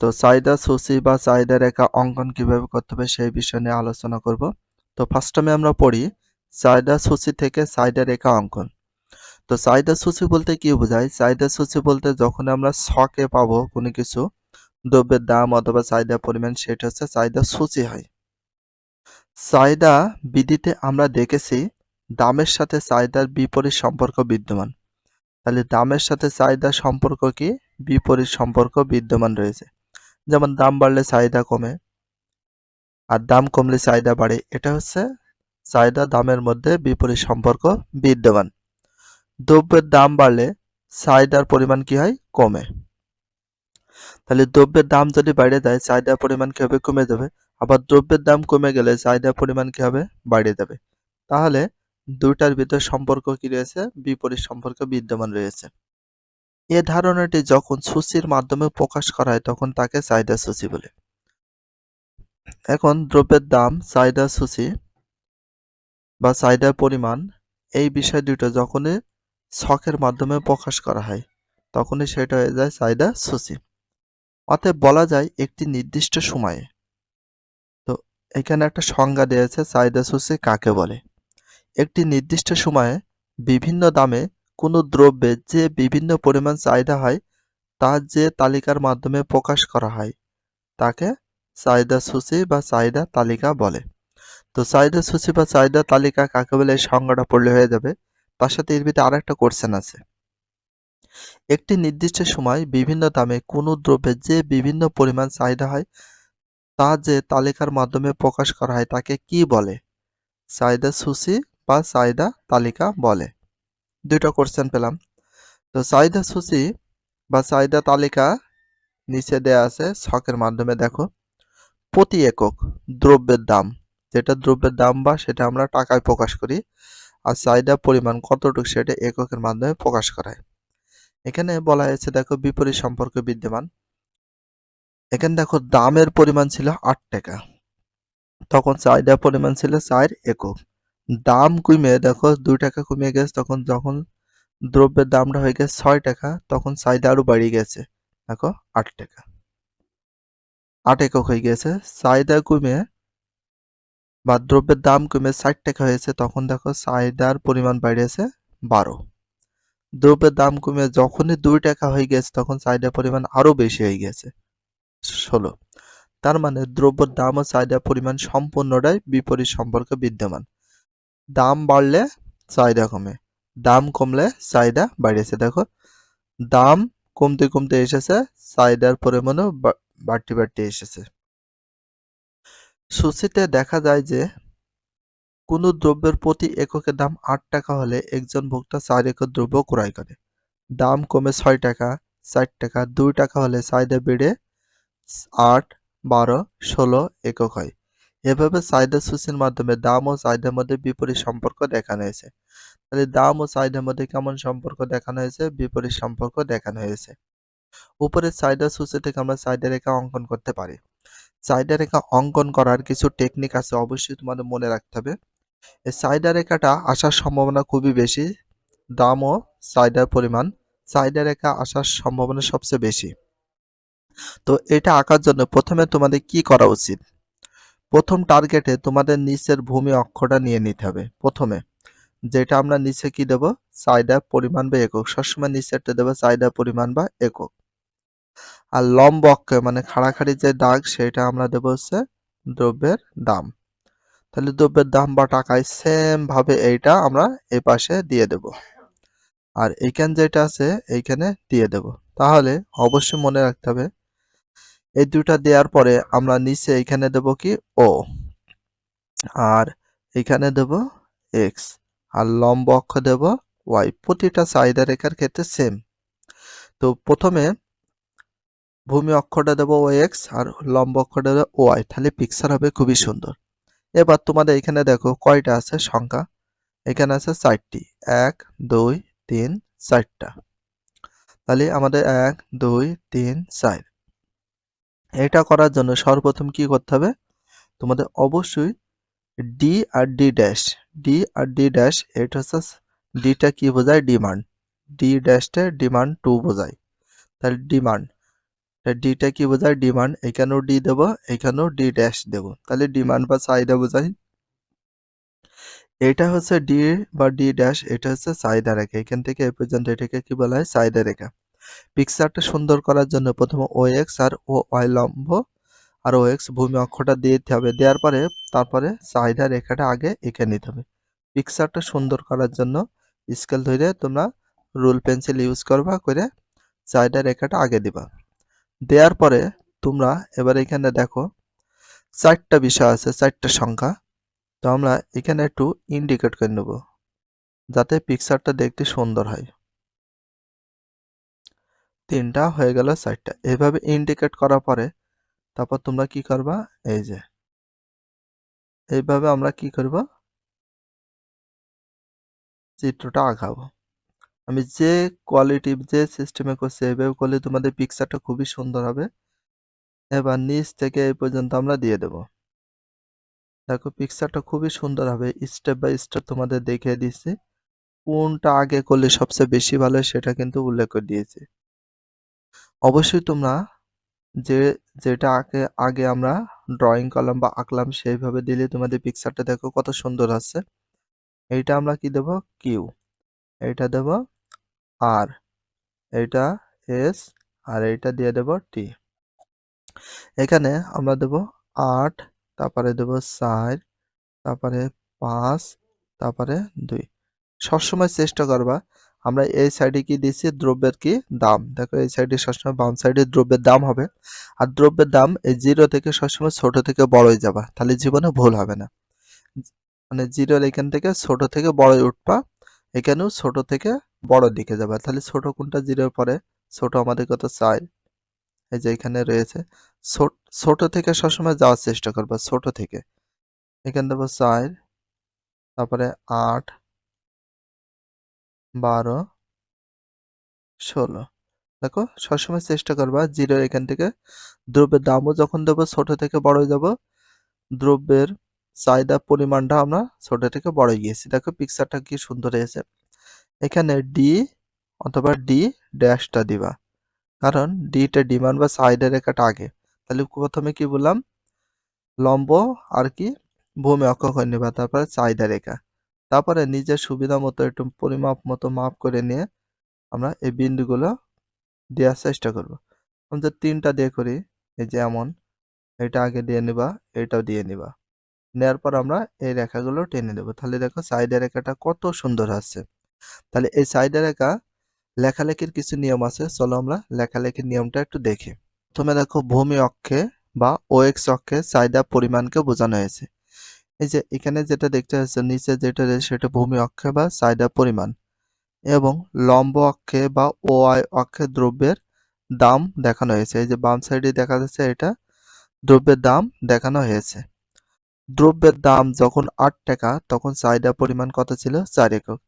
তো চাহিদা সূচি বা চাহিদা রেখা অঙ্কন কীভাবে করতে হবে সেই বিষয় নিয়ে আলোচনা করব। তো ফার্স্ট টাইমে আমরা পড়ি চাহিদা সূচি থেকে চাহিদা রেখা অঙ্কন। তো চাহিদা সূচি বলতে কি বোঝায়? চাহিদা সূচি বলতে যখন আমরা ছকে পাবো কোনো কিছু, দ্রব্যের দাম অথবা চাহিদা পরিমাণ, সেটা হচ্ছে চাহিদা সূচি হয়। চাহিদা বিধিতে আমরা দেখেছি দামের সাথে চাহিদার বিপরীত সম্পর্ক বিদ্যমান। তাহলে দামের সাথে চাহিদার সম্পর্ক কি? বিপরীত সম্পর্ক বিদ্যমান রয়েছে। যেমন দাম বাড়লে চাহিদা কমে আর দাম কমলে চাহিদা বাড়ে। এটা হচ্ছে চাহিদা দামের মধ্যে বিপরীত সম্পর্ক বিদ্যমান। দ্রব্যের দাম বাড়লে চাহিদার পরিমাণ কি হয়? কমে। তাহলে দ্রব্যের দাম যদি বাইরে যায় চাহিদার পরিমাণ কি হবে? কমে যাবে। আবার দ্রব্যের দাম কমে গেলে চাহিদার পরিমাণ কি হবে? বাইরে যাবে তাহলে দুইটার ভিতর সম্পর্ক কি রয়েছে? বিপরীত সম্পর্ক বিদ্যমান রয়েছে। এ ধারণাটি যখন সূচির মাধ্যমে প্রকাশ করা হয়, তখন তাকে চাহিদা সূচি বলে। এখন দ্রব্যের দাম চাহিদা সূচি বা চাহিদার পরিমাণ, এই বিষয় দুটো যখনই ছকের মাধ্যমে প্রকাশ করা হয়, তখনই সেটা হয়ে যায় চাহিদা সূচি। অতএব বলা যায় একটি নির্দিষ্ট সময়ে। তো এখানে একটা সংজ্ঞা দিয়েছে চাহিদা সূচি কাকে বলে? একটি নির্দিষ্ট সময়ে বিভিন্ন দামে কোনো দ্রব্যের যে বিভিন্ন পরিমাণ চাহিদা হয়, তা যে তালিকার মাধ্যমে প্রকাশ করা হয়, তাকে চাহিদা সূচি বা চাহিদা তালিকা বলে। তো চাহিদা সূচি বা চাহিদা তালিকা কাকে বলে? এই সংজ্ঞাটা পড়লে হয়ে যাবে। তার সাথে এর ভিতরে আরেকটা কোশ্চেন আছে। একটি নির্দিষ্ট সময় বিভিন্ন দামে কোনো দ্রব্যের যে বিভিন্ন পরিমাণ চাহিদা হয়, তা যে তালিকার মাধ্যমে প্রকাশ করা হয়, তাকে কি বলে? চাহিদা সূচি বা চাহিদা তালিকা বলে। দুটো কোশ্চেন পেলাম। তো চাহিদা সূচি বা চাহিদা তালিকা নিচে দেয়া আছে, ছকের মাধ্যমে দেখো। প্রতি একক দ্রব্যের দাম, যেটা দ্রব্যের দাম বা সেটা আমরা টাকায় প্রকাশ করি আর চাহিদা পরিমাণ কতটুকু সেটা এককের মাধ্যমে প্রকাশ করায়। এখানে বলা হয়েছে, দেখো, বিপরীত সম্পর্ক বিদ্যমান। এখানে দেখো, দামের পরিমাণ ছিল আট টাকা। তখন চাহিদা পরিমাণ ছিল চার একক। দাম কমে দেখো দুই টাকা কমে গেছে, তখন যখন দ্রব্যের দামটা হয়ে গেছে ছয় টাকা, তখন চাহিদা আরও বাড়িয়ে গেছে, দেখো আট টাকা। আট একক হয়ে গেছে, চাহিদা কমে বা দ্রব্যের দাম কমে ষাট টাকা হয়েছে, তখন দেখো চাহিদার পরিমাণ বাড়িয়েছে বারো। দ্রব্যের দাম কমে যখনই দুই টাকা হয়ে গেছে, তখন চাহিদার পরিমাণ আরও বেশি হয়ে গেছে, ষোলো। তার মানে দ্রব্যের দাম ও চাহিদার পরিমাণ সম্পূর্ণটাই বিপরীত সম্পর্কে বিদ্যমান। দাম বাড়লে চাহিদা কমে, দাম কমলে চাহিদা বাড়িয়েছে। দেখো, দাম কমতে কমতে এসেছে, চাহিদার পরিমাণও বাড়তি বাড়তি এসেছে। সূচিতে দেখা যায় যে, কোনো দ্রব্যের প্রতি এককের দাম আট টাকা হলে একজন ভোক্তা চার একক দ্রব্য ক্রয় করে। দাম কমে ছয় টাকা চার টাকা, দুই টাকা হলে চাহিদা বেড়ে আট, বারো, ষোলো একক হয়। এভাবে চাহিদা সূচির মাধ্যমে দাম ও চাহিদার মধ্যে বিপরীত সম্পর্ক দেখানো হয়েছে। তাহলে দাম ও চাহিদার মধ্যে কেমন সম্পর্ক দেখানো হয়েছে? বিপরীত সম্পর্ক দেখানো হয়েছে। উপরে চাহিদা সূচি থেকে আমরা চাহিদা রেখা অঙ্কন করতে পারি। চাহিদা রেখা অঙ্কন করার কিছু টেকনিক আছে অবশ্যই তোমাদের মনে রাখতে হবে। এই চাহিদা রেখাটা আসার সম্ভাবনা খুবই বেশি, দাম ও চাহিদার পরিমাণ। চাহিদা রেখা আসার সম্ভাবনা সবচেয়ে বেশি। তো এটা আঁকার জন্য প্রথমে তোমাদের কি করা উচিত? প্রথম টার্গেটে তোমাদের নিচের ভূমি অক্ষটা নিয়ে নিতে হবে। প্রথমে যেটা আমরা নিচে কি দেব? চাহিদা, পরিমাণ বা একক। সবসময় নিচেরটা দেবো চাহিদা, পরিমাণ বা একক। আর লম্ব অক্ষে মানে খাড়াখাড়ি যে দাগ, সেটা আমরা দেবো হচ্ছে দ্রব্যের দাম। তাহলে দ্রব্যের দাম বা টাকায় সেম ভাবে এইটা আমরা এই পাশে দিয়ে দেব। আর এইখান যেটা আছে, এইখানে দিয়ে দেব। তাহলে অবশ্যই মনে রাখতে হবে এই দুটা দেওয়ার পরে আমরা নিচে এইখানে দেব কি? ও আর এখানে দেব এক্স আর লম্ব অক্ষ দেব ওয়াই প্রতিটা চাহিদা রেখার ক্ষেত্রে সেম তো প্রথমে ভূমি অক্ষরটা দেবো ও এক্স আর লম্ব অক্ষরটা দেবো ওয়াই তাহলে পিকচার হবে খুবই সুন্দর। এবার তোমাদের এখানে দেখো কয়টা আছে সংখ্যা? এখানে আছে চারটি। এক, দুই, তিন, চারটা। তাহলে আমাদের এক, দুই, তিন, চার। এটা করার জন্য সর্বপ্রথম কি করতে হবে? তোমাদের অবশ্যই D R D dash D R D dash এটা হচ্ছে ডিটা কি বোঝায়? ডিমান্ড ডি ড্যাশটা ডিমান্ড টু বোঝায়। তাহলে ডিমান্ড ডিটা কি বোঝায়? ডিমান্ড এখানেও ডি দেবো, এখানেও ডি ড্যাশ দেবো। তাহলে ডিমান্ড বা চাহিদা বোঝায় এটা হচ্ছে ডি বা ডি ড্যাশ এটা হচ্ছে চাহিদা রেখা। এখান থেকে এ পর্যন্ত এটাকে কি বলা হয়? চাহিদা রেখা। পিকচারটা সুন্দর করার জন্য প্রথমে ও এক্স আর ও ওয়াই লম্ব আর ও এক্স ভূমি অক্ষটা দিয়ে দিতে হবে। দেওয়ার পরে তারপরে চাহিদা রেখাটা আগে এঁকে নিতে হবে। পিকচারটা সুন্দর করার জন্য স্কেল ধরে তোমরা রুল পেন্সিল ইউজ করবা করে চাহিদা রেখাটা আগে দিবা। দেওয়ার পরে তোমরা এবার এখানে দেখো চারটা বিষয় আছে, চারটা সংখ্যা। তো আমরা এখানে একটু ইন্ডিকেট করে নেব যাতে পিকচারটা দেখতে সুন্দর হয়। তিনটা হয়ে গেল চারটা। এভাবে ইন্ডিকেট করার পরে তারপর তোমরা কি করবা? এই যে। এইভাবে আমরা কি করব? চিত্রটা আঁকাবো। আমি যে কোয়ালিটি যে সিস্টেমে করছি এইভাবে করলে তোমাদের পিকচারটা খুবই সুন্দর হবে। এবার নিচ থেকে এই পর্যন্ত আমরা দিয়ে দেব। দেখো পিকচারটা খুবই সুন্দর হবে। স্টেপ বাই স্টেপ তোমাদের দেখিয়ে দিচ্ছি। কোনটা আগে করলে সবচেয়ে বেশি ভালো সেটা কিন্তু উল্লেখ করে দিয়েছি। অবশ্যই তোমরা যে, যেটা আগে আগে আমরা ড্রয়িং করলাম বা আঁকলাম সেইভাবে দিলে তোমাদের পিকচারটা দেখো কত সুন্দর আছে এইটা আমরা কি দেব? কিউ এইটা দেব আর এইটা এস আর এইটা দিয়ে দেব টি এখানে আমরা দেব আট, তারপরে দেব চার, তারপরে পাঁচ, তারপরে দুই। সবসময় চেষ্টা করবা আমরা এই সাইডে কি দিচ্ছি দ্রব্যের কি দাম। দেখো এই সাইডে সবসময় বাম সাইডে দ্রব্যের দাম হবে। আর দ্রব্যের দাম এই জিরো থেকে সবসময় ছোট থেকে বড়ই যাবা। তাহলে জীবনে ভুল হবে না। মানে জিরোর এখান থেকে ছোট থেকে বড়ই উঠবা, এখানেও ছোট থেকে বড় দিকে যাবা। তাহলে ছোট কোনটা জিরোর পরে? ছোট আমাদের কত চাই? এই যে এখানে রয়েছে। ছোট থেকে সবসময় যাওয়ার চেষ্টা করবা, ছোট থেকে। এখানে দেবো চার, তারপরে আট বারো, ষোলো। দেখো, সবসময় চেষ্টা করবা জিরো এখান থেকে। দ্রব্যের দামও যখন দেবো ছোট থেকে বড় যাব, দ্রব্যের চাহিদা পরিমাণটা আমরা ছোট থেকে বড় গিয়েছি। দেখো পিকচারটা কি সুন্দর হয়েছে। এখানে ডি অথবা ডি ড্যাশটা দিবা। কারণ ডিটা ডিমান্ড বা চাহিদা রেখাটা আগে। তাহলে প্রথমে কি বললাম? লম্ব আর কি, ভূমি অক্ষ নেবা, তারপরে চাহিদা রেখা। তারপরে নিজের সুবিধা মতো একটু পরিমাপ মতো মাপ করে নিয়ে আমরা এই বিন্দুগুলো দেওয়ার চেষ্টা করব। আমি যে তিনটা দিয়ে করি, এই যে এমন, এটা আগে দিয়ে নিবা, এটাও দিয়ে নিবা। নেওয়ার পর আমরা এই রেখাগুলো টেনে দেবো তাহলে দেখো সাইডে রেখাটা কত সুন্দর আসছে। তাহলে এই সাইডে রেখা লেখালেখির কিছু নিয়ম আছে, চলো আমরা লেখালেখির নিয়মটা একটু দেখি। প্রথমে দেখো ভূমি অক্ষে বা ওএক্স অক্ষে চাহিদা পরিমাণকে বোঝানো হয়েছে। এই যে এখানে যেটা দেখতে পাচ্ছেন, নিচে যেটা সেটা ভূমি অক্ষে বা চাহিদা পরিমাণ এবং লম্ব অক্ষে বা ও আই অক্ষে দ্রব্যের দাম দেখানো হয়েছে। এই যে বাম সাইডে দেখা যাচ্ছে এটা দ্রব্যের দাম দেখানো হয়েছে। দ্রব্যের দাম যখন আট টাকা, তখন চাহিদা পরিমাণ কত ছিল? চার একক।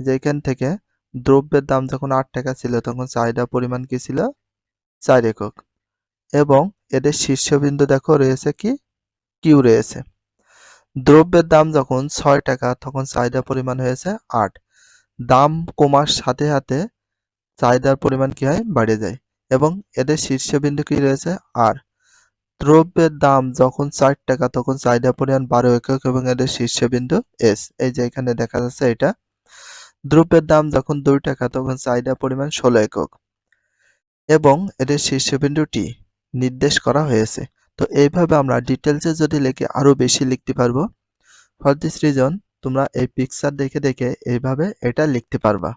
যে এখান থেকে দ্রব্যের দাম যখন আট টাকা ছিল, তখন চাহিদা পরিমাণ কি ছিল? চার একক। এবং এদের শীর্ষবিন্দু দেখো রয়েছে কি? কিউ রয়েছে। দ্রব্যের দাম যখন ছয় টাকা, তখন চাহিদা পরিমাণ হয়েছে আট। দাম কমার সাথে সাথে চাহিদার পরিমাণ কি হয়? বাড়ে যায়। এবং এদের শীর্ষবিন্দু কি রয়েছে? আর। দ্রব্যের দাম যখন চার টাকা, তখন চাহিদা পরিমাণ বারো একক এবং এদের শীর্ষবিন্দু এস। এই যে এখানে দেখা যাচ্ছে এটা। দ্রব্যের দাম যখন দুই টাকা, তখন চাহিদা পরিমাণ ষোলো একক। এবং এদের শীর্ষবিন্দু টি নির্দেশ করা হয়েছে। তো এইভাবে আমরা ডিটেলসে যদি লিখে আরও বেশি লিখতে পারব ফর দিস রিজন তোমরা এই পিকচার দেখে দেখে এইভাবে এটা লিখতে পারবা।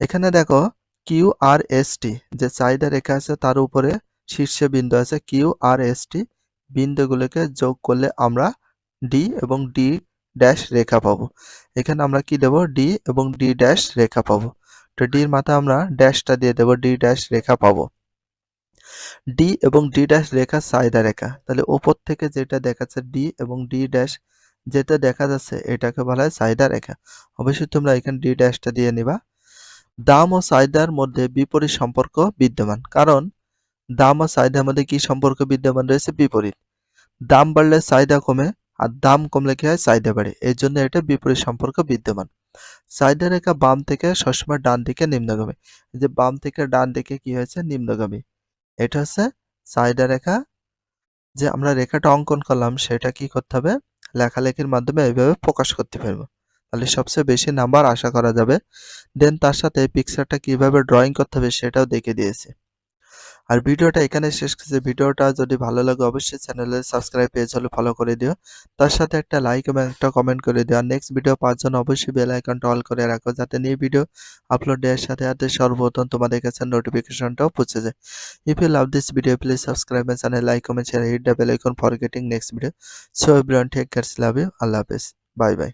এখানে দেখো কিউ আর এস টি যে চাহিদা রেখা আছে তার উপরে শীর্ষে বিন্দু আছে কিউ আর এস টি বিন্দুগুলোকে যোগ করলে আমরা ডি এবং ডি ড্যাশ রেখা পাবো। এখানে আমরা কি দেব? ডি এবং ডি ড্যাশ রেখা পাবো। তো ডির মাথায় আমরা ড্যাশটা দিয়ে দেব ডি ড্যাশ রেখা পাবো। ডি এবং ডি ড্যাশ রেখা চাহিদা রেখা। তাহলে ওপর থেকে যেটা দেখাচ্ছে ডি এবং ডি ড্যাশ যেটা দেখা যাচ্ছে, এটাকে বলা হয় চাহিদা রেখা। অবশ্যই তোমরা এখানে ডি ড্যাশটা দিয়ে নিবা। দাম ও চাহিদার মধ্যে বিপরীত সম্পর্ক বিদ্যমান। কারণ দাম ও চাহিদার মধ্যে কি সম্পর্ক বিদ্যমান রয়েছে? বিপরীত। দাম বাড়লে চাহিদা কমে আর দাম কমলে কি হয়? চাহিদা বাড়ে। এই জন্য এটা বিপরীত সম্পর্ক বিদ্যমান। চাহিদা রেখা বাম থেকে সবসময় ডান দিকে নিম্নগামী। যে বাম থেকে ডান দিকে কি হয়েছে? নিম্নগামী। এটা হচ্ছে সাইডা রেখা, যে আমরা রেখাটা অঙ্কন করলাম সেটা কি করতে হবে? লেখালেখির মাধ্যমে এইভাবে প্রকাশ করতে পারব। তাহলে সবচেয়ে বেশি নাম্বার আশা করা যাবে। দেন তার সাথে পিকচারটা কীভাবে ড্রয়িং করতে হবে সেটাও দেখে দিয়েছি। আর ভিডিওটা এখানে শেষ করছি। ভিডিওটা যদি ভালো লাগে, অবশ্যই চ্যানেলে সাবস্ক্রাইব পেজ হলে ফলো করে দিও। তার সাথে একটা লাইক এবং একটা কমেন্ট করে দিও। আর নেক্সট ভিডিও জন্য অবশ্যই বেল আইকনটা অল করে রাখো, যাতে নিউ ভিডিও আপলোড দেওয়ার সাথে সাথে সর্বপ্রথম তোমাদের কাছে নোটিফিকেশনটাও পৌঁছে যায়। If you love this video please subscribe my channel like comment share hit the bell icon for getting next video so everyone take care love you আল্লাহ হাফেজ। Bye bye